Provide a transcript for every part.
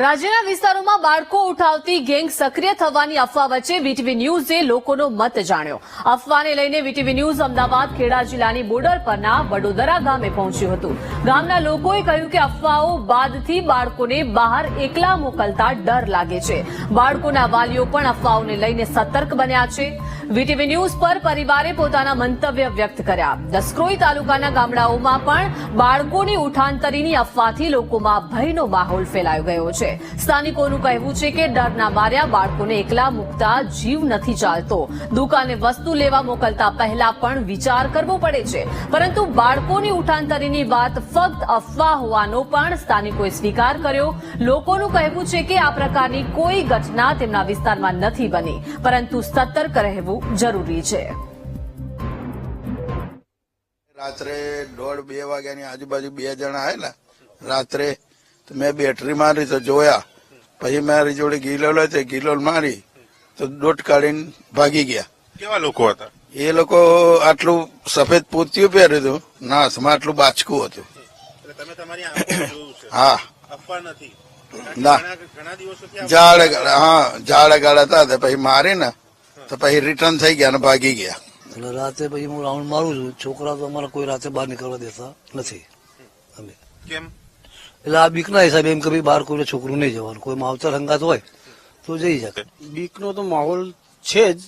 રાજ્યના વિસ્તારોમાં બાળકો ઉઠાવતી ગેંગ સક્રિય થવાની અફવા વચ્ચે વીટીવી ન્યૂઝે લોકોનો મત જાણ્યો. અફવાને લઈને વીટીવી ન્યૂઝ અમદાવાદ, ખેડા જિલ્લાની બોર્ડર પરના વડોદરા ગામે પહોંચ્યું હતું. ગામના લોકોએ કહ્યું કે અફવાઓ બાદથી બાળકોને બહાર એકલા મોકલતા ડર લાગે છે. બાળકોના વાલીઓ પણ અફવાઓને લઈને સતર્ક બન્યા છે. વીટીવી ન્યૂઝ પર પરિવારે પોતાના મંતવ્ય વ્યક્ત કર્યા. દસક્રોઈ તાલુકાના ગામડાઓમાં પણ બાળકોની ઉઠાંતરીની અફવાથી લોકોમાં ભયનો માહોલ ફેલાયો ગયો છે. સ્થાનિકોનું કહેવું છે કે ડરના માર્યા બાળકોને એકલા મૂકતા જીવ નથી ચાલતો. દુકાને વસ્તુ લેવા મોકલતા પહેલા પણ વિચાર કરવો પડે છે. પરંતુ બાળકોની ઉઠાંતરીની વાત ફક્ત અફવા હોવાનો પણ સ્થાનિકોએ સ્વીકાર કર્યો. લોકોનું કહેવું છે કે આ પ્રકારની કોઈ ઘટના તેમના વિસ્તારમાં નથી બની. પરંતુ સતર્ક રહેવું જરૂરી છે. રાત્રે દોઢ બે વાગ્યાની આજુબાજુ બે જણા આવેલા. રાત્રે તો મેં બેટરી મારી તો જોયા. પછી મારી જોડે ગિલોલ હતી ગિલોલ મારી. તો દોટ કાઢીને ભાગી ગયા. કેવા લોકો હતા? એ લોકો આટલું સફેદ પૂતિયું પહેર્યું હતું. નાસમાં આટલું બાચકું હતું. એટલે તમે તમારી આંખોમાં જોયું છે. હા. ના. ઝાડ હા ઝાડ ગાળા હતા. તો પછી મારે ને તો પછી રિટર્ન થઈ ગયા ને ભાગી ગયા. એટલે રાતે પછી હું રાઉન્ડ મારું છું. છોકરા તો અમારા કોઈ રાતે બહાર નીકળવા દેતા નથી. અમે. કેમ? એટલે આ બીકના હિસાબે એમ કે ભાઈ બહાર કોઈ છોકરું નહીં જવાનું. કોઈ માવતર હંગાત હોય તો જઈ શકે. બીકનો તો માહોલ છે જ.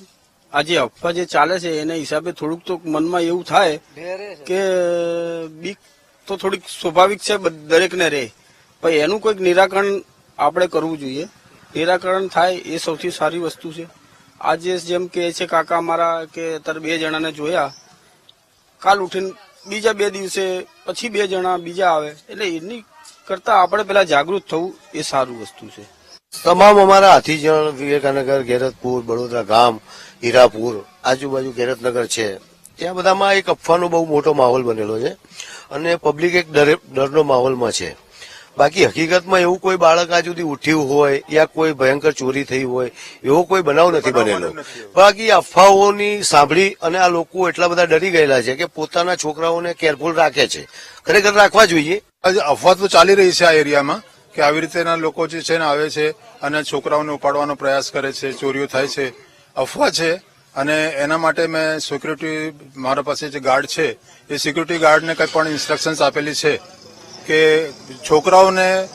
આ જે અફવા જે ચાલે છે એના હિસાબે થોડુંક તો મનમાં એવું થાય કે બીક તો થોડીક સ્વાભાવિક છે દરેકને રહે. પણ એનું કોઈક નિરાકરણ આપણે કરવું જોઈએ. નિરાકરણ થાય એ સૌથી સારી વસ્તુ છે. આજે જેમ કે છે કાકા મારા કે અત્યારે બે જણાને જોયા. કાલ ઉઠીને બીજા બે દિવસે પછી બે જણા બીજા આવે. એટલે એની કરતા આપણે પેલા જાગૃત થવું એ સારું વસ્તુ છે. તમામ અમારા હાથીજણ વિવેકાનગર ગેરતપુર બડોદરા ગામ હીરાપુર આજુબાજુ ગેરતનગર છે. ત્યાં બધામાં એક અફવાનો બહુ મોટો માહોલ બનેલો છે અને પબ્લિક એક ડરે- ડરનો માહોલમાં છે. બાકી હકીકતમાં એવું કોઈ બાળક આ સુધી ઉઠ્યું હોય યા કોઈ ભયંકર ચોરી થઈ હોય એવો કોઈ બનાવ નથી બનેલો. બાકી અફવાઓની સાંભળી અને આ લોકો એટલા બધા ડરી ગયેલા છે કે પોતાના છોકરાઓને કેરફુલ રાખે છે. ખરેખર રાખવા જોઈએ અફવા તો ચાલી રહી છે આ એરિયામાં કે આવી રીતેના લોકો જે છે ને આવે છે અને છોકરાઓને ઉપાડવાનો પ્રયાસ કરે છે, ચોરીઓ થાય છે, અફવા છે. અને એના માટે મેં સિક્યુરિટી મારા પાસે જે ગાર્ડ છે, એ સિક્યુરિટી ગાર્ડને કંઈ પણ ઇન્સ્ટ્રક્શન્સ આપેલી છે કે છોકરાઓને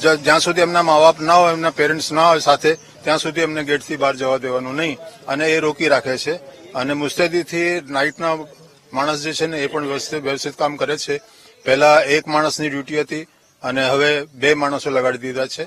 જ્યાં સુધી એમના મા બાપ ના હોય, એમના પેરેન્ટ્સ ના હોય સાથે, ત્યાં સુધી એમને ગેટથી બહાર જવા દેવાનું નહીં. અને એ રોકી રાખે છે. અને મુસ્તેદીથી નાઇટના માણસ જે છે ને એ પણ વ્યવસ્થિત વ્યવસ્થિત કામ કરે છે. પહેલા એક માણસની ડ્યુટી હતી અને હવે બે માણસો લગાડી દીધા છે.